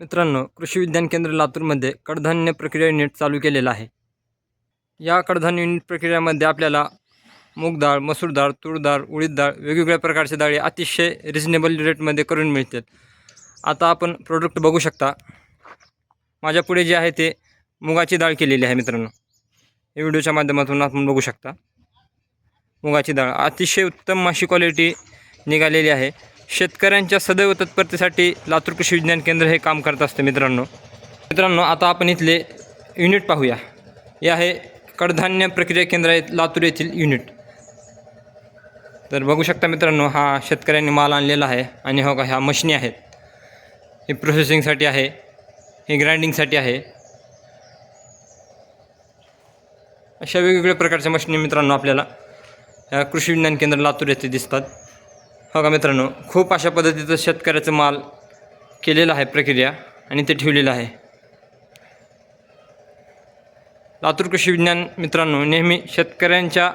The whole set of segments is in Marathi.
मित्रांनो कृषी विज्ञान केंद्र लातूरमध्ये कडधान्य प्रक्रिया युनिट चालू केलेलं आहे. या कडधान्य युनिट प्रक्रियामध्ये आपल्याला मूग डाळ मसूर डाळ तूर डाळ उडीद डाळ वेगवेगळ्या प्रकारच्या डाळी अतिशय रिजनेबल रेटमध्ये करून मिळतात. आता आपण प्रोडक्ट बघू शकता. माझ्या पुढे जे आहे ते मुगाची डाळ केलेली आहे मित्रांनो. या व्हिडिओच्या माध्यमातून आपण बघू शकता. मुगाची डाळ अतिशय उत्तम अशी क्वालिटी निघालेली आहे. शेतकऱ्यांच्या सदैव तत्परतेसाठी लातूर कृषी विज्ञान केंद्र हे काम करत असते मित्रांनो. मित्रांनो आता आपण इथले युनिट पाहूया. हे आहे कडधान्य प्रक्रिया केंद्र आहे लातूर येथील युनिट तर बघू शकता मित्रांनो हा शेतकऱ्यांनी माल आणलेला आहे आणि हो का ह्या मशिनी आहेत. हे प्रोसेसिंगसाठी आहे हे ग्राइंडिंगसाठी आहे. अशा वेगवेगळ्या प्रकारच्या मशिनी मित्रांनो आपल्याला या कृषी विज्ञान केंद्र लातूर येथे दिसतात. हो का मित्रांनो? खूप अशा पद्धतीचं शेतकऱ्याचं माल केलेला आहे प्रक्रिया आणि ते ठेवलेलं आहे. लातूर कृषी विज्ञान मित्रांनो नेहमी शेतकऱ्यांच्या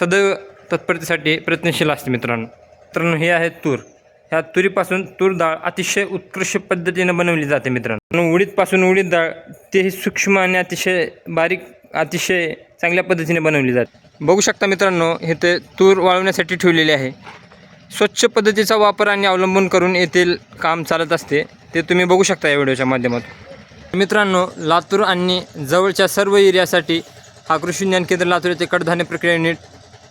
सदैव तत्परतेसाठी प्रयत्नशील असते मित्रांनो. मित्रांनो हे आहे तूर. ह्या तुरीपासून तूर डाळ अतिशय उत्कृष्ट पद्धतीनं बनवली जाते मित्रांनो. उडीदपासून उडीद डाळ तेही सूक्ष्म आणि अतिशय बारीक अतिशय चांगल्या पद्धतीने बनवली जाते. बघू शकता मित्रांनो हे ते तूर वाळवण्यासाठी ठेवलेले आहे. स्वच्छ पद्धतीचा वापर आणि अवलंबून करून येथील काम चालत असते ते तुम्ही बघू शकता या व्हिडिओच्या माध्यमातून. मित्रांनो लातूर आणि जवळच्या सर्व एरियासाठी हा कृषी विज्ञान केंद्र लातूर येथे कडधान्य प्रक्रिया युनिट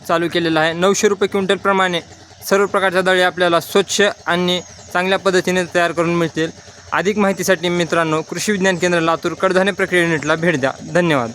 चालू केलेला आहे. नऊशे रुपये क्विंटलप्रमाणे सर्व प्रकारच्या दळे आपल्याला स्वच्छ आणि चांगल्या पद्धतीने तयार करून मिळतील. अधिक माहितीसाठी मित्रांनो कृषी विज्ञान केंद्र लातूर कडधान्य प्रक्रिया युनिटला भेट द्या. धन्यवाद.